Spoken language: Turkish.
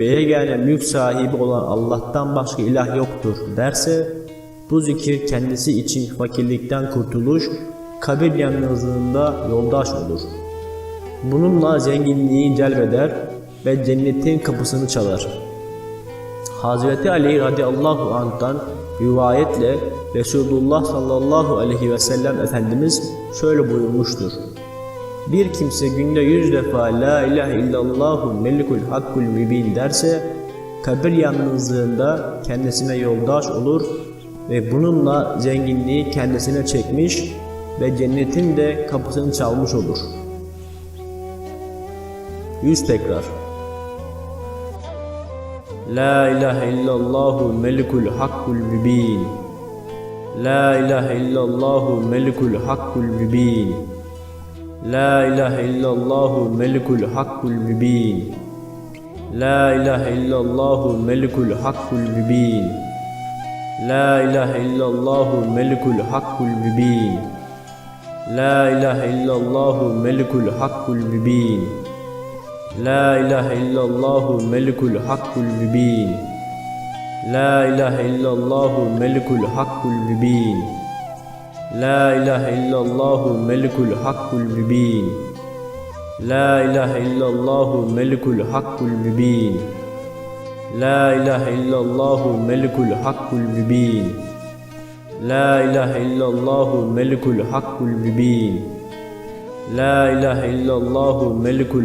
ve yegane mülk sahibi olan Allah'tan başka ilah yoktur derse, bu zikir kendisi için fakirlikten kurtuluş, kabir yalnızlığında yoldaş olur. Bununla zenginliği celbeder ve cennetin kapısını çalar. Hazreti Ali radıyallahu anh'tan rivayetle Resulullah sallallahu aleyhi ve sellem Efendimiz şöyle buyurmuştur. Bir kimse günde yüz defa La ilahe illallahu melikul hakkul mübin derse kabir yalnızlığında kendisine yoldaş olur ve bununla zenginliği kendisine çekmiş ve cennetin de kapısını çalmış olur. Yüz tekrar. La ilahe illallahu melikul hakkul mübin. La ilahe illallahu melikul hakkul mübin. لا إله إلا الله ملك الحق المبين. لا إله إلا الله ملك الحق المبين. لا إله إلا الله ملك الحق المبين. لا إله إلا الله ملك الحق المبين. لا إله إلا الله ملك الحق المبين. لا إله إلا الله ملك الحق المبين. لا إله إلا الله ملك الحق المبين. لا إله إلا الله ملك الحق المبين. لا إله إلا الله ملك الحق المبين. لا إله إلا الله ملك الحق المبين. لا إله إلا الله ملك الحق